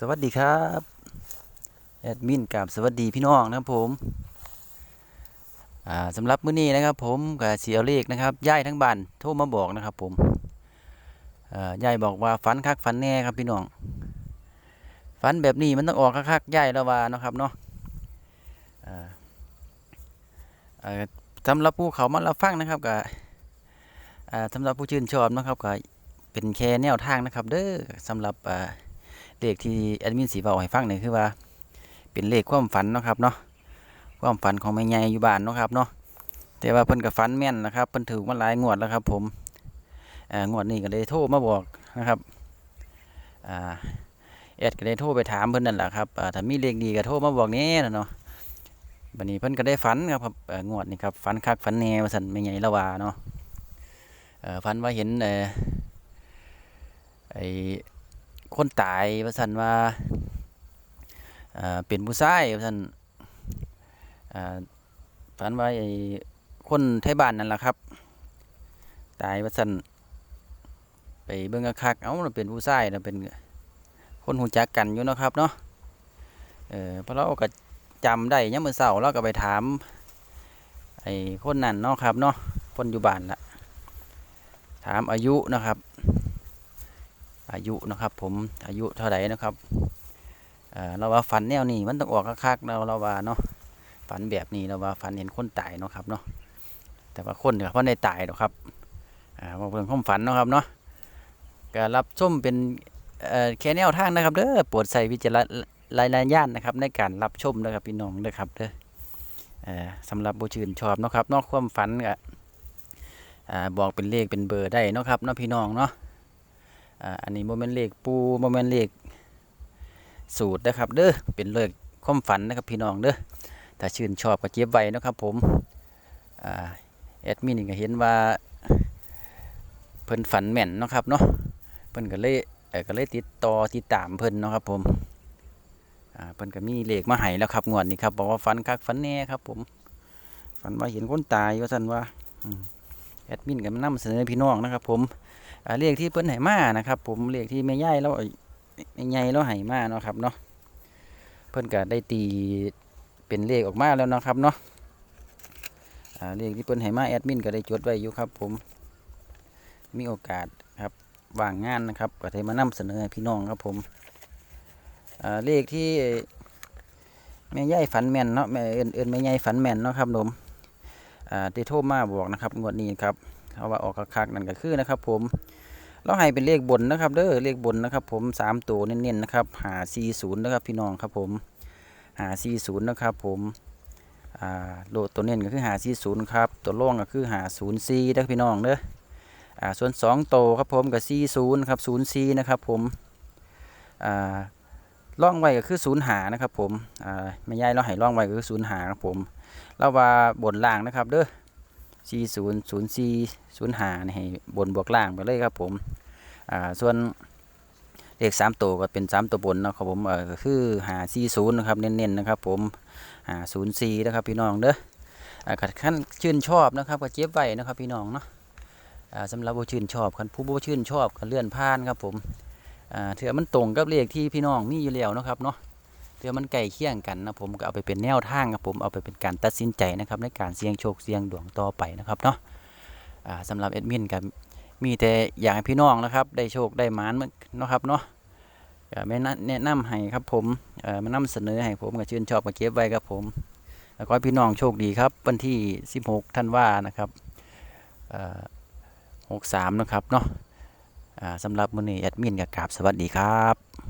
สวัสดีครับแอดมินกับสวัสดีพี่น้องนะครับผมสำหรับมื้อนี้นะครับ ผมกับเสียวเลขนะครับย่ายทั้งบ้านโทรมาบอกนะครับ ผมย่ายบอกว่าฝันคักฝันแน่ครับพี่น้องฝันแบบนี้มันต้องออกคักๆย่ายแล้วว่านะครับเนาะสำหรับผู้เขามารับฟังนะครับกับสำหรับผู้ชื่นชอบนะครับก็เป็นแค่แนวทางนะครับ เด้อสำหรับอ่า เลขที่แอดมินสีบอกให้ฟังนี่คือว่า เป็นเลขความฝันเนาะครับเนาะความฝันของแม่ใหญ่อยู่บ้านเนาะครับเนาะแต่ว่าเพิ่นก็ฝันแม่นนะครับเพิ่นถือมาหลายงวดแล้วครับ ผมงวดนี้ก็เลยโทรมาบอกนะครับแอดก็ได้โทรไปถามเพิ่นนั่นแหละครับถ้ามีเลขดีก็โทรมาบอกแหน่ล่ะเนาะบัดนี้เพิ่นก็ได้ฝันครับครับงวดนี้ครับฝันคักฝันแน่ว่าซั่นแม่ใหญ่ละว่าเนาะฝันว่าเห็นไอ้ คนตายว่าสันว่าเป็นผู้ชายว่าสันอ่าฝันว่าไอ้คนไทยบ้านนั่นแหละครับ ตายว่าสันไปเบิ่งคักเอ้าเราเป็นผู้ชายเราเป็นคนหูจักกันอยู่นะครับเนาะเออเพราะเราก็จำได้ยังมือเสาเราก็ไปถามไอ้คนนั่นเนาะครับเนาะคนอยู่บ้านละถามอายุนะครับ อายุนะครับ ผมอายุเท่าไหร่นะครับเราว่าฝันแนวนี้มันต้องออกคักๆเราเราว่าเนาะฝันแบบนี้เราว่าฝันเห็นคนตายเนาะครับเนาะแต่ว่าคนเนี่ยเพราะในตายหรอกครับอ่ามาเพิ่งความฝันเนาะครับเนาะก็รับชมเป็นแค่แนวทางนะครับเด้อโปรดใส่วิจารณญาณนะครับ ในการรับชมนะครับพี่น้องเด้อครับเด้อสำหรับบูชื่นชอบเนาะครับนอกความฝันก็บอกเป็นเลขเป็นเบอร์ได้เนาะครับเนาะพี่น้องเนาะ อันนี้โมเมนต์เลขปูโมเมนต์เลขสูตรนะครับ เด้อเป็นเลขความฝันนะครับพี่น้องเด้อถ้าชื่นชอบก็เก็บไว้นะครับผมแอดมินก็เห็นว่าเพิ่นฝันแม่นนะครับเนาะเพิ่นก็เลยก็เลยติดต่อติดตามเพิ่นนะครับผมเพิ่นก็มีเลขมาให้แล้วครับงวดนี้ครับบอกว่าฝันคักฝันแน่ครับผมฝันว่าเห็นคนตายว่าซั่นว่าอื แอดมินก็มานำเสนอพี่น้องนะครับ ผมเลขที่เพิ่นให้มานะครับ ผมเลขที่แม่ย่ายเราแม่ใหญ่เราให้มาเนาะครับเนาะเพิ่นก็ได้ตีเป็นเลขออกมาแล้วเนาะครับเนาะเลขที่เพิ่นให้มาแอดมินก็ได้จดไว้อยู่ครับ ผมมีโอกาสครับว่างงานนะครับก็ได้มานำเสนอพี่น้องครับผมเลขที่แม่ย่ายฝันแม่นเนาะแม่เอิ้นเอิ้นแม่ย่ายฝันแม่นเนาะครับผม ที่โทรมาบอกนะครับงวดนี้ครับเอาว่าออกคักๆนั่นก็คือนะครับ ผมเราให้เป็นเลขบนนะครับเด้อเลขบนนะครับ ผมสามตัวเน้นๆนะครับหาสี่ศูนย์นะครับพี่น้องครับผมหาสี่ศูนย์นะครับ ผมอ่าโลดตัวเน้นก็คือหาสี่ศูนย์ครับตัวร่องก็คือหาศูนย์ซีนะครับพี่น้องเด้ออ่าส่วนสองโตครับผมกับสี่ศูนย์ครับศูนย์ซีนะครับ ผมอ่าล่องไว้ก็คือศูนย์หานะครับ ผมอ่าไม่ย่ายเราให้ล่องไว้ก็คือศูนย์หาครับผม เราว่าบนล่างนะครับเด้อสี่ศูนย์ศูนย์สี่ศูนย์หาให้บนบวกล่างไปเลยครับผมอ่าส่วนเลขสามตัวก็เป็นสามตัวบนเนาะครับผมเออก็คือหาสี่ศูนย์นะครับเน้นๆนะครับผมหาศูนย์สี่นะครับพี่น้องเด้ออ่าขั้นชื่นชอบนะครับก็เจ็บไว้นะครับพี่น้องเนาะอ่าสำหรับผู้ชื่นชอบคันผู้บ่ชื่นชอบก็เลื่อนผ่านครับผมอ่าเถื่อมันตรงกับเลขที่พี่น้องมีอยู่แล้วนะครับเนาะ เถื่อมันใกล้เคียงกันนะผมก็เอาไปเป็นแนวทางครับผมเอาไปเป็นการตัดสินใจนะครับในการเสี่ยงโชคเสี่ยงดวงต่อไปนะครับเนาะอ่าสำหรับเอ็ดมินกับมีแต่อยากให้พี่น้องนะครับได้โชคได้หมานนนะครับเนาะไม่นแนะนำให้ครับผมเอ่อมานำเสนอให้ผมก็ชื่นชอบมาเก็บไว้ครับผมแล้วก็พี่น้องโชคดีครับวันที่ 16ธันว่านะครับ63นะครับเนาะสำหรับมื้อนี้แอดมินกับกราบสวัสดีครับ